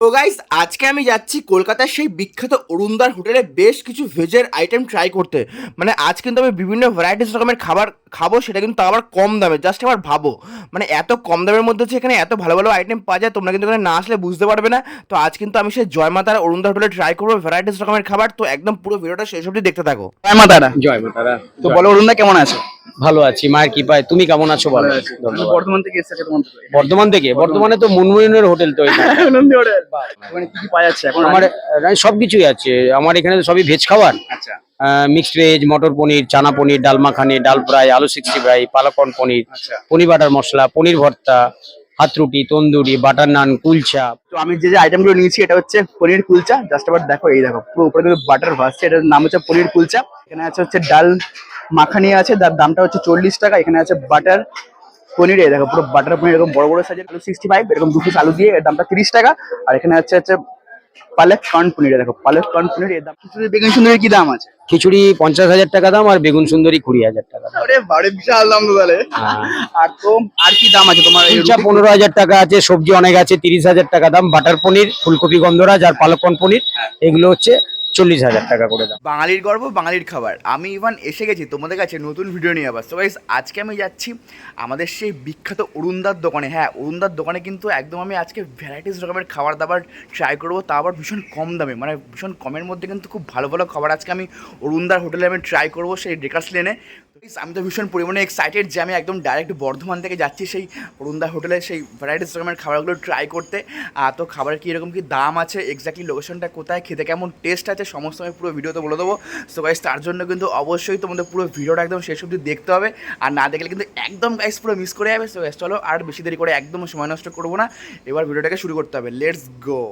তো গাইস আজকে আমি যাচ্ছি কলকাতার সেই বিখ্যাত অরুণদার হোটেলে বেশ কিছু ভেজের আইটেম ট্রাই করতে। মানে আজ কিন্তু আমি বিভিন্ন ভ্যারাইটিস রকমের খাবার খাব সেটা কিন্তু আবার কম দামে জাস্ট আবার ভাবো। মানে এত কম দামের মধ্যে হচ্ছে এখানে এত ভালো ভালো আইটেম পাওয়া যায় তোমরা কিন্তু এখানে না আসলে বুঝতে পারবে না। তো আজ কিন্তু আমি সেই জয়মাতার অরুণদা হোটেলে ট্রাই করব ভ্যারাইটিস রকমের খাবার। তো একদম পুরো ভিডিওটা শেষ অবধি দেখতে থাকো। জয় মা তারা জয় মাতারা। তো বলো অরুণদা কেমন আছো? ভালো আছি মায়ের কৃপায়। তুমি কেমন আছো বলো? বর্ধমান থেকে এসেছে বর্ধমান থেকে। বর্ধমানে তো মুনমুনের হোটেল তো পাওয়া যাচ্ছে এখন? আমার সবকিছুই আছে। আমার এখানে তো সবই ভেজ খাবার। আচ্ছা। মিক্সড ভেজ মটর পনির চানা পনির ডাল মাখানি ডাল ফ্রাই আলু সিক্সটি ফ্রাই পালাকন পনির আচ্ছা। পনির বাটার মশলা পনির ভর্তা হাত রুটি তন্দুরি বাটার নান কুলচা। তো আমি যে যে আইটেমগুলো নিয়েছি এটা হচ্ছে পনির কুলচা। জাস্ট আবার দেখো এই দেখো পুরো উপরে কিন্তু বাটার ভাসছে এটার নাম হচ্ছে পনির কুলচা। এখানে আছে হচ্ছে ডাল মাখানি আছে তার দামটা হচ্ছে চল্লিশ টাকা এখানে আছে বাটার পনির এই দেখো পুরো বাটার পনির এরকম বড় বড় সাইজের আলু সিক্সটি ফাইভ এরকম দু পিস আলু দিয়ে এর দামটা তিরিশ টাকা আর এখানে হচ্ছে হচ্ছে পালক কর্ন পনির দেখো পালক কর্ন পনির এর দাম খিচুড়ি বেগুন সুন্দরের কি দাম আছে? খিচুড়ি পঞ্চাশ হাজার টাকা দাম আর বেগুন সুন্দরী কুড়ি হাজার টাকা দাম। আরে বাড়ি বিশাল দাম তাহলে। হ্যাঁ। আর তো আর কি দাম আছে তোমার কুলচা পনেরো হাজার টাকা আছে সবজি অনেক আছে তিরিশ হাজার টাকা দাম বাটার পনির ফুলকপি গন্ধরাজ আর পালকন পনির এগুলো হচ্ছে চল্লিশ হাজার টাকা করে দাম। বাঙালির গর্ব, বাঙালির খাবার। আমি ইভান, এসে গেছি তোমাদের কাছে নতুন ভিডিও নিয়ে আবার। গাইস আজকে আমি যাচ্ছি আমাদের সেই বিখ্যাত অরুণদার দোকানে। হ্যাঁ অরুণদার দোকানে কিন্তু একদম আমি আজকে ভ্যারাইটিস রকমের খাবার দাবার ট্রাই করব। তা আবার ভীষণ কম দামে মানে ভীষণ কমের মধ্যে কিন্তু খুব ভালো ভালো খাবার আজকে আমি অরুণদার হোটেলে আমি ট্রাই করব সেই ডেকাস লেনে আমি তো ভীষণ পরিমাণে এক্সাইটেড যে আমি একদম ডাইরেক্ট বর্ধমান থেকে যাচ্ছি সেই অরুণদা হোটেলে সেই ভ্যারাইটিস রকমের খাবারগুলো ট্রাই করতে। তো খাবারের কী রকম কী দাম আছে এক্স্যাক্টলি লোকেশনটা কোথায়, খেতে কেমন টেস্ট আছে সমস্ত আমি পুরো ভিডিওতে বলে দেবো। সো গাইস তার জন্য কিন্তু অবশ্যই তোমাদের পুরো ভিডিওটা একদম শেষ অবধি দেখতে হবে। আর না দেখলে কিন্তু একদম গাইস পুরো মিস করে যাবে। সো গাইস চলো আর বেশি দেরি করে একদম সময় নষ্ট করব না। এবার ভিডিওটাকে শুরু করতে হবে। লেটস গো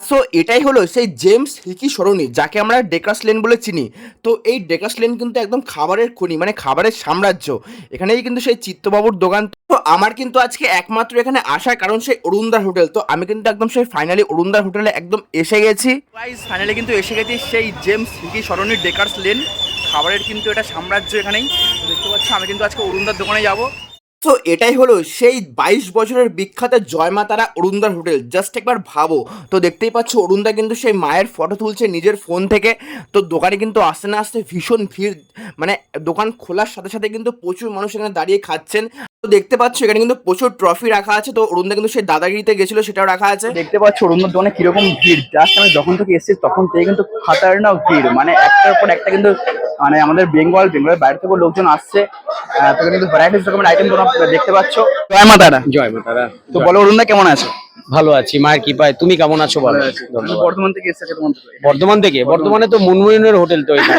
সো এটাই হলো সেই জেমস হিকি সরণি, যাকে আমরা ডেকাস লেন বলে চিনি। তো এই ডেকাস লেন কিন্তু একদম খাবারের খনি মানে খাবারের সাম্রাজ্য। এখানেই কিন্তু সেই চিত্তবাবুর দোকান। তো আমার কিন্তু আজকে একমাত্র এখানে আসার কারণ সেই অরুণদার হোটেল। তো আমি কিন্তু একদম সেই ফাইনালি অরুণদার হোটেলে একদম এসে গেছি। ফাইনালি কিন্তু এসে গেছি সেই জেমস হিকি সরণির ডেকার্স লেন খাবারের কিন্তু এটা সাম্রাজ্য এখানেই। দেখতে পাচ্ছ, আমি কিন্তু আজকে অরুণদার দোকানে যাব। তো এটাই হলো সেই বাইশ বছরের বিখ্যাত জয়মা তারা অরুণদার হোটেল। জাস্ট একবার ভাবো। তো দেখতেই পাচ্ছ অরুণদা কিন্তু সেই মায়ের ফটো তুলছে নিজের ফোন থেকে। তো দোকানে কিন্তু আসতে না আসতে ভীষণ ভিড়। মানে দোকান খোলার সাথে সাথে কিন্তু প্রচুর মানুষ এখানে দাঁড়িয়ে খাচ্ছেন। তো দেখতে পাচ্ছ এখানে কিন্তু প্রচুর ট্রফি রাখা আছে। তো অরুণদা কিন্তু সেই দাদাগিরিতে গেছিল, সেটাও রাখা আছে। দেখতে পাচ্ছ অরুণদর দোকানে কীরকম ভিড়। জাস্ট আমি যখন থেকে এসেছি, তখন থেকে কিন্তু খাতারনাক ভিড়। মানে একটার পর একটা কিন্তু মানে আমাদের বেঙ্গল বেঙ্গলের বাইরে থেকেও লোকজন আসছে। আহ, তো কিন্তু ভ্যারাইটিস রকমের আইটেম তোমরা দেখতে পাচ্ছ। জয় মা তারা। জয় মাতারা তো বলো অরুণদা কেমন আছো? ভালো আছি মায়ের কৃপায়। তুমি কেমন আছো বলো। বর্ধমান থেকে এসেছে বর্ধমান থেকে? বর্ধমানে তো মুনমুনের হোটেল তো এটা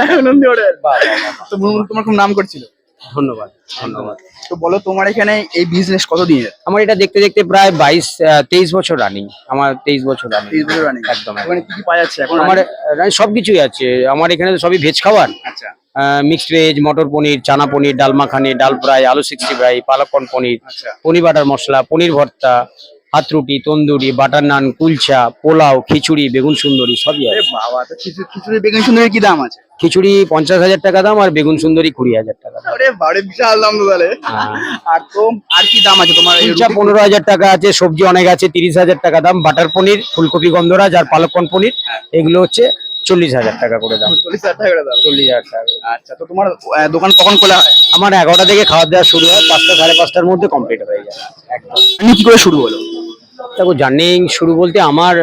তো মুনমুন তোমার খুব নাম করছিল? ধন্যবাদ ধন্যবাদ। তো বলো তোমার এখানে এই বিজনেস কত দিনের আমার এটা দেখতে দেখতে প্রায় বাইশ তেইশ বছর রানিং আমার তেইশ বছর রানিং তেইশ বছর রানিং একদম ওখানে কি কি পাওয়া যাচ্ছে এখন আমার আহ, সবকিছুই আছে। আমার এখানে তো সবই ভেজ খাবার। আচ্ছা। মিক্সড ভেজ মটর পনির চানা পনির ডাল মাখানি ডাল ফ্রাই আলু সিক্সটি ফ্রাই পালকন পনির আচ্ছা। পনির বাটার মশলা পনির ভর্তা হাত রুটি তন্দুরি বাটার নান কুলচা পোলাও খিচুড়ি বেগুন সুন্দরী সবই আছে। বাবা তো খিচুড়ি খিচুড়ি বেগুন সুন্দরের কি দাম আছে? খিচুড়ি পঞ্চাশ হাজার টাকা দাম আর বেগুন সুন্দরী কুড়ি হাজার টাকা দাম। আরে বাড়ি বিশাল দাম তো তাহলে। হ্যাঁ। আর তো আর কি দাম আছে তোমার কুলচা পনেরো হাজার টাকা আছে সবজি অনেক আছে তিরিশ হাজার টাকা দাম বাটার পনির ফুলকপি গন্ধরাজ আর পালকন পনির এগুলো হচ্ছে চল্লিশ হাজার টাকা করে দাম। চল্লিশ হাজার টাকা দাও চল্লিশ হাজার টাকা আচ্ছা তো তোমার দোকান কখন খোলা হয়? আমার এগারোটা থেকে খাওয়া দাওয়া শুরু হয় পাঁচটা সাড়ে পাঁচটার মধ্যে কমপ্লিট হয়ে যায়। একদম আপনি কি করে শুরু হলো? দেখো জার্নিং শুরু বলতে আমার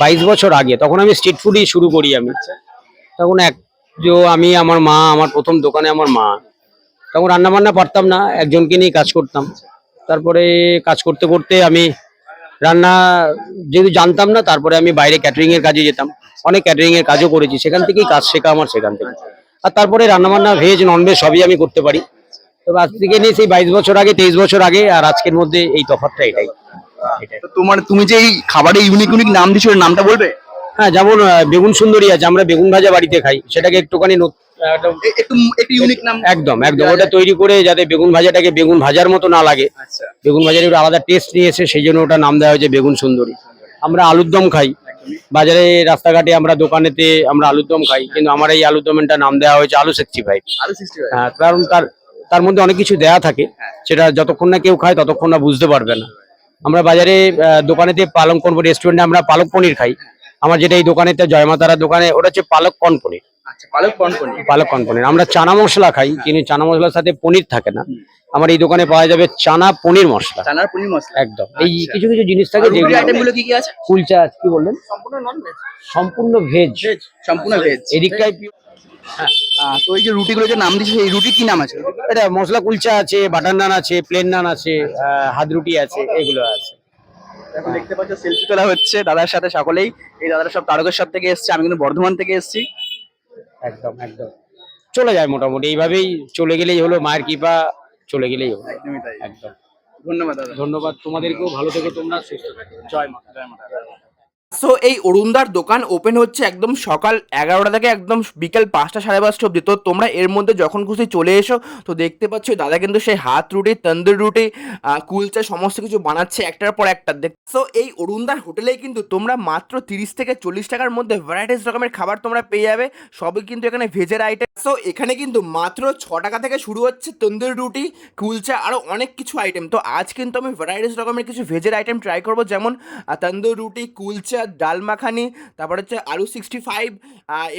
বাইশ বছর আগে তখন আমি স্ট্রিট ফুডই শুরু করি আমি। তখন এক যে আমি আমার মা আমার প্রথম দোকানে আমার মা। তখন রান্না বান্না পারতাম না একজনকে নিয়ে কাজ করতাম। তারপরে কাজ করতে করতে আমি রান্না যেহেতু জানতাম না তারপরে আমি বাইরে ক্যাটারিং এর কাজে যেতাম। অনেক ক্যাটারিং এর কাজও করেছি সেখান থেকেই কাজ শেখা আমার সেখান থেকে। আর তারপরে রান্নাবান্না ভেজ ননভেজ সবই আমি করতে পারি। তবে আজ থেকে নিয়ে সেই বাইশ বছর আগে তেইশ বছর আগে আর আজকের মধ্যে এই এটাই এটাই। তো তোমার তুমি যে এই খাবারে ইউনিক ইউনিক নাম দিছো এর নামটা বলবে? হ্যাঁ যেমন আহ, বেগুন সুন্দরী আছে আমরা বেগুন ভাজা বাড়িতে খাই। সেটাকে একটুখানি নত- একদম এ- একটু একটু ইউনিক নাম একদম একদম। ওটা তৈরি করে যাতে বেগুন ভাজাটাকে বেগুন ভাজার মতো না লাগে। আচ্ছা। বেগুন ভাজার একটু আলাদা টেস্ট নিয়েছে সেই জন্য ওটা নাম দেওয়া হয়েছে বেগুন সুন্দরী। আমরা আলুর দম খাই। বাজারে রাস্তাঘাটে আমরা দোকানেতে আমরা আলুর দম খাই কিন্তু আমার এই আলুর দমেরটা নাম দেওয়া হয়েছে আলু সিক্সটি ফাইভ। আলু হ্যাঁ কারণ তার তার মধ্যে অনেক কিছু দেয়া থাকে। সেটা যতক্ষণ না কেউ খায় ততক্ষণ না বুঝতে পারবে না। আমরা বাজারে আহ, দোকানেতে পালং কর্ন রেস্টুরেন্টে আমরা পালক পনির খাই। আমার যেটা এই দোকানেতে জয়মাতারা দোকানে ওটা হচ্ছে পালক কর্ন পনির। আচ্ছা পালক পনির। পালক কর্ন আমরা চানা মশলা খাই কিন্তু চানা মশলার সাথে পনির থাকে না। আমার এই দোকানে পাওয়া যাবে চানা পনির মশলা। চানার পনির মশলা। একদম। এই আচ্ছা। কিছু কিছু জিনিস থাকে যেগুলো কি কি আছে? কুলচা কি বললেন? সম্পূর্ণ নন ভেজ সম্পূর্ণ ভেজ সম্পূর্ণ ভেজ এদিকটাই তো এই যে রুটিগুলো যে নাম দিচ্ছে এই রুটি কি নাম আছে? এটা মশলা কুলচা আছে বাটার নান আছে প্লেন নান আছে হাত রুটি আছে এগুলো আছে। এখন দেখতে পাচ্ছ সেলফি তোলা হচ্ছে দাদার সাথে সকলেই। এই দাদারা সব তারকেশ্বর থেকে এসছে আমি কিন্তু বর্ধমান থেকে এসেছি। একদম একদম। চলে যায় মোটামুটি এইভাবেই চলে গেলেই হলো মায়ের কৃপা চলে গেলেই হলো। একদমই তাই। একদম। ধন্যবাদ দাদা। ধন্যবাদ তোমাদেরকেও ভালো থেকো তোমরা সুস্থ থেকো। জয় মা জয় মা। সো এই অরুণদার দোকান ওপেন হচ্ছে একদম সকাল এগারোটা থেকে একদম বিকেল পাঁচটা, সাড়ে পাঁচটা অবধি। তো তোমরা এর মধ্যে যখন খুশি চলে এসো, তো দেখতে পাচ্ছ দাদা কিন্তু সেই হাত রুটি, তন্দুর রুটি কুলচা সমস্ত কিছু বানাচ্ছে একটার পর একটা। দেখ সো এই অরুণদার হোটেলেই কিন্তু তোমরা মাত্র তিরিশ থেকে চল্লিশ টাকার মধ্যে ভ্যারাইটিস রকমের খাবার তোমরা পেয়ে যাবে। সবই কিন্তু এখানে ভেজের আইটেম সো এখানে কিন্তু মাত্র ছ টাকা থেকে শুরু হচ্ছে তন্দুরি রুটি, কুলচা আরও অনেক কিছু আইটেম তো আজ কিন্তু আমি ভ্যারাইটিস রকমের কিছু ভেজের আইটেম ট্রাই করব, যেমন তন্দুরি রুটি, কুলচা, ডাল মাখানি, তারপর হচ্ছে আলু সিক্সটি ফাইভ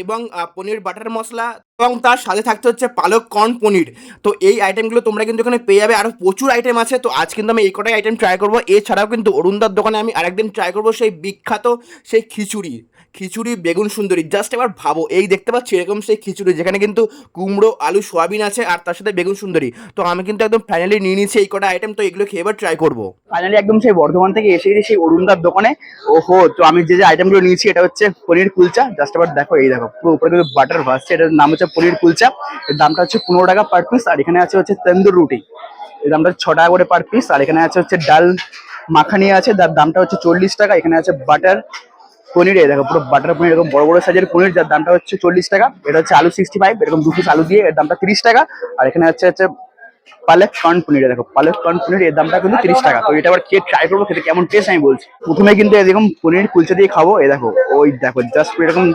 এবং পনির বাটার মশলা। এবং তার সাথে থাকতে হচ্ছে পালক কর্ন পনির। তো এই আইটেমগুলো তোমরা কিন্তু এখানে পেয়ে যাবে। আরও প্রচুর আইটেম আছে। তো আজ কিন্তু আমি এই কটাই আইটেম ট্রাই করব। এছাড়াও কিন্তু অরুণদার দোকানে আমি আরেকদিন ট্রাই করব সেই বিখ্যাত সেই খিচুড়ি। খিচুড়ি বেগুন সুন্দরী। জাস্ট এবার ভাবো। এই দেখতে পাচ্ছি এরকম সেই খিচুড়ি, যেখানে কিন্তু কুমড়ো, আলু, সোয়াবিন আছে আর তার সাথে বেগুন সুন্দরী। তো আমি কিন্তু একদম ফাইনালি নিয়ে নিয়েছি এই কটা আইটেম তো এগুলো খেয়ে এবার ট্রাই করব। ফাইনালি একদম সেই বর্ধমান থেকে এসে গেছি সেই অরুণদার দোকানে। ওহো! তো আমি যে যে আইটেমগুলো নিয়েছি, এটা হচ্ছে পনির কুলচা। জাস্ট আবার দেখো, এই দেখো, পুরো উপরে কিন্তু বাটার ভাসছে এটার নাম হচ্ছে পনির কুলচা। এর দামটা হচ্ছে পনেরো টাকা পার পিস আর এখানে আছে হচ্ছে তন্দুর রুটি। এর দামটা ছ টাকা করে পার পিস আর এখানে আছে হচ্ছে ডাল মাখানি আছে। যার দামটা হচ্ছে চল্লিশ টাকা, এখানে আছে বাটার পনির। এই দেখো পুরো বাটার পনির, এরকম বড় বড় সাইজের পনির, যার দামটা হচ্ছে চল্লিশ টাকা। এটা হচ্ছে আলু সিক্সটি ফাইভ এরকম দু পিস আলু দিয়ে এর দামটা তিরিশ টাকা। আর এখানে হচ্ছে হচ্ছে পালক কর্ন পনির দেখো পালক কর্ন পনির, এর দামটা কিন্তু তিরিশ টাকা। তো এটা আবার খেয়ে ট্রাই করব, খেতে কেমন টেস্ট আমি বলছি। প্রথমে কিন্তু এরকম পনির কুলচা দিয়ে খাব এ দেখো, ওই দেখো জাস্ট এরকম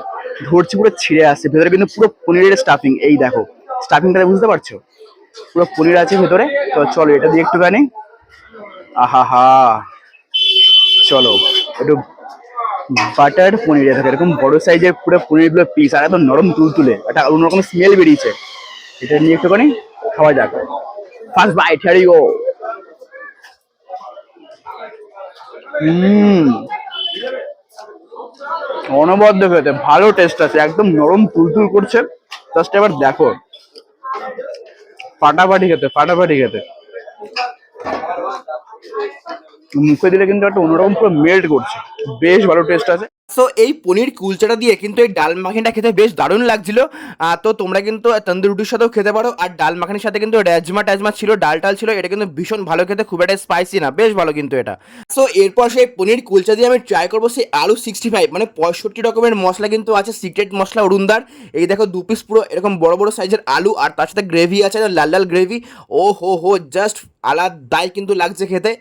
ধরছে পুরো ছিঁড়ে আসছে ভেতরে কিন্তু পুরো পনিরের স্টাফিং এই দেখো স্টাফিংটা বুঝতে পারছ? পুরো পনির আছে ভেতরে, তো চলো এটা দিয়ে একটুখানি। আহা হা চলো, একটু বাটার পনির দেখো এরকম বড় সাইজের পুরো পনিরগুলো পিস আর এত নরম তুলতুলে একটা অন্যরকম স্মেল বেরিয়েছে। এটা নিয়ে একটুখানি খাওয়া যাক। First bite here go hmm. অনবদ্য খেতে, ভালো টেস্ট আছে, একদম নরম তুলতুল করছে। জাস্ট এবার দেখো, ফাটাফাটি খেতে ফাটাফাটি খেতে। মুখে দিলে কিন্তু একটা অন্যরকম পুরো মেল্ট করছে, বেশ ভালো টেস্ট আছে। সো এই পনির কুলচাটা দিয়ে কিন্তু এই ডাল মাখিনটা খেতে বেশ দারুণ লাগছিল। তো তোমরা কিন্তু তন্দুর রুটির সাথেও খেতে পারো। আর ডাল মাখানির সাথে কিন্তু রাজমা টাজমা ছিল, ডাল টাল ছিল, এটা কিন্তু ভীষণ ভালো খেতে, খুব একটা স্পাইসি না, বেশ ভালো কিন্তু এটা। সো এরপর সেই পনির কুলচা দিয়ে আমি ট্রাই করব সেই আলু সিক্সটি ফাইভ মানে পঁয়ষট্টি রকমের মশলা কিন্তু আছে সিক্রেট মশলা অরুণদার। এই দেখো দু পিস পুরো এরকম বড় বড় সাইজের আলু, আর তার সাথে গ্রেভি আছে, লাল লাল গ্রেভি ও হো হো জাস্ট আলাদাই কিন্তু লাগছে খেতে।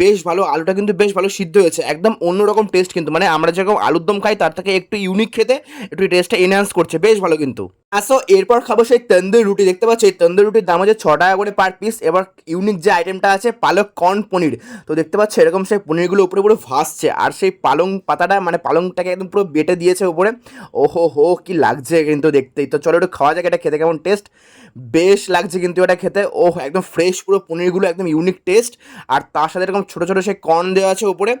বেশ ভালো, আলুটা কিন্তু বেশ ভালো সিদ্ধ হয়েছে, একদম অন্যরকম টেস্ট কিন্তু মানে আমরা যেরকম আলুর দম খাই, তার থেকে একটু ইউনিক খেতে, একটু টেস্টটা এনহ্যান্স করছে। বেশ ভালো কিন্তু। আসো, এরপর খাব সেই তন্দুর রুটি। দেখতে পাচ্ছ, এই তন্দুর রুটির দাম হচ্ছে ছ টাকা করে পার পিস এবার ইউনিক যে আইটেমটা আছে পালক কর্ন পনির। তো দেখতে পাচ্ছ, এরকম সেই পনিরগুলো উপরে পুরো ভাসছে। আর সেই পালং পাতাটা মানে পালংটাকে একদম পুরো বেটে দিয়েছে উপরে। ওহো হো, কি লাগছে কিন্তু দেখতেই। তো চলো একটু খাওয়া যাক, এটা খেতে কেমন টেস্ট বেশ লাগছে কিন্তু এটা খেতে। ও একদম ফ্রেশ পুরো পনিরগুলো, একদম ইউনিক টেস্ট আর তার সাথে এরকম ছোটো ছোটো সেই কর্ন দেওয়া আছে উপরে।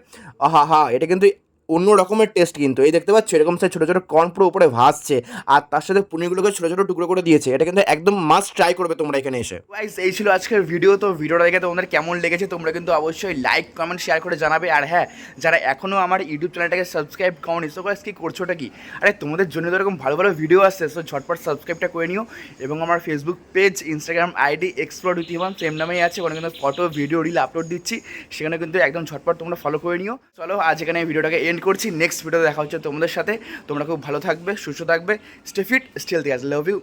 আহা হা, এটা কিন্তু অন্য রকমের টেস্ট কিন্তু। এই দেখতে পাচ্ছ, এরকম সেই ছোটো ছোটো কর্ন পুরো উপরে ভাসছে, আর তার সাথে পনিরগুলোকে ছোটো ছোটো টুকরো করে দিয়েছে। এটা কিন্তু একদম মাস্ট ট্রাই করবে তোমরা এখানে এসে। গাইস এই ছিল আজকের ভিডিও তো ভিডিওটা দেখে তোমাদের কেমন লেগেছে, তোমরা কিন্তু অবশ্যই লাইক কমেন্ট শেয়ার করে জানাবে। আর হ্যাঁ যারা এখনও আমার ইউটিউব চ্যানেলটাকে সাবস্ক্রাইব করনি সো গাইস কি করছ ওটা কি? আরে, তোমাদের জন্য তো এরকম ভালো ভালো ভিডিও আসছে সো ঝটপট সাবস্ক্রাইবটা করে নিও। এবং আমার Facebook page Instagram ID explore with Iman same নামেই আছে, ওখানে কিন্তু ফটো ভিডিও রিল আপলোড দিচ্ছি। সেখানে কিন্তু একদম ঝটপট তোমরা ফলো করে নিও। চলো, আজ এখানে ভিডিওটাকে এন্ড করছি। নেক্সট ভিডিও দেখা হচ্ছে তোমাদের সাথে। তোমরা খুব ভালো থাকবে, সুস্থ থাকবে স্টে ফিট স্টিল Diaz love you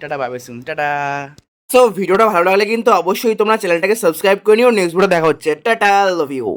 tata bye soon tata. So ভিডিওটা ভালো লাগলে কিন্তু অবশ্যই তোমরা চ্যানেলটাকে সাবস্ক্রাইব করে নিও। নেক্সট ভিডিও দেখা হচ্ছে। Tata love you